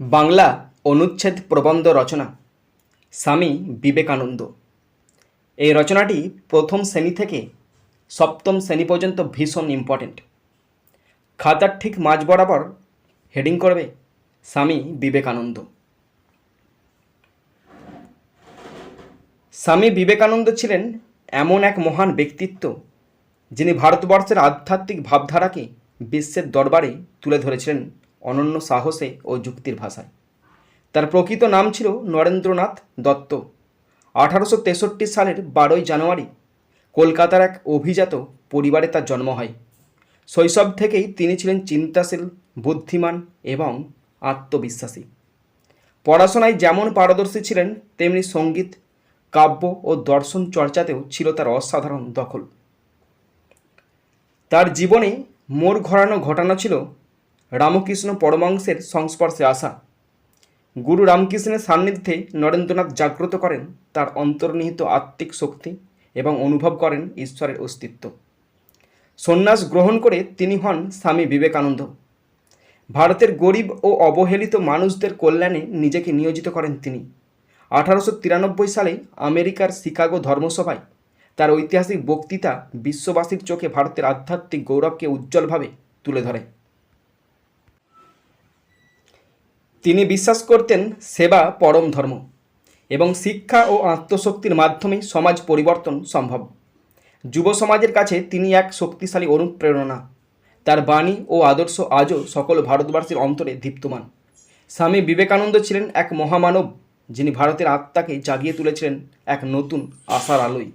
বাংলা অনুচ্ছেদ প্রবন্ধ রচনা। স্বামী বিবেকানন্দ। এই রচনাটি প্রথম শ্রেণি থেকে সপ্তম শ্রেণি পর্যন্ত ভীষণ ইম্পর্ট্যান্ট খাতার ঠিক মাঝ বরাবর হেডিং করবে স্বামী বিবেকানন্দ। স্বামী বিবেকানন্দ ছিলেন এমন এক মহান ব্যক্তিত্ব যিনি ভারতবর্ষের আধ্যাত্মিক ভাবধারাকে বিশ্বের দরবারে তুলে ধরেছিলেন। অনন্য সাহসে ও যুক্তির ভাষায়। তার প্রকৃত নাম ছিল নরেন্দ্রনাথ দত্ত। আঠারোশো তেষট্টি সালের বারোই জানুয়ারি কলকাতার এক অভিজাত পরিবারে তার জন্ম হয়। শৈশব থেকেই তিনি ছিলেন চিন্তাশীল, বুদ্ধিমান এবং আত্মবিশ্বাসী। পড়াশোনায় যেমন পারদর্শী ছিলেন, তেমনি সংগীত, কাব্য ও দর্শন চর্চাতেও ছিল তার অসাধারণ দখল। তার জীবনে মোড় ঘোরানো ঘটনা ছিল রামকৃষ্ণ পরমাংশের সংস্পর্শে আসা। গুরু রামকৃষ্ণের সান্নিধ্যে নরেন্দ্রনাথ জাগ্রত করেন তার অন্তর্নিহিত আত্মিক শক্তি এবং অনুভব করেন ঈশ্বরের অস্তিত্ব। সন্ন্যাস গ্রহণ করে তিনি হন স্বামী বিবেকানন্দ। ভারতের গরিব ও অবহেলিত মানুষদের কল্যাণে নিজেকে নিয়োজিত করেন তিনি। আঠারোশো তিরানব্বই সালে আমেরিকার শিকাগো ধর্মসভায় তার ঐতিহাসিক বক্তৃতা বিশ্ববাসীর চোখে ভারতের আধ্যাত্মিক গৌরবকে উজ্জ্বলভাবে তুলে ধরে। তিনি বিশ্বাস করতেন সেবা পরম ধর্ম এবং শিক্ষা ও আত্মশক্তির মাধ্যমে সমাজ পরিবর্তন সম্ভব। যুব সমাজের কাছে তিনি এক শক্তিশালী অনুপ্রেরণা। তার বাণী ও আদর্শ আজও সকল ভারতবাসীর অন্তরে দীপ্তমান। স্বামী বিবেকানন্দ ছিলেন এক মহামানব যিনি ভারতের আত্মাকে জাগিয়ে তুলেছিলেন এক নতুন আশার আলোয়।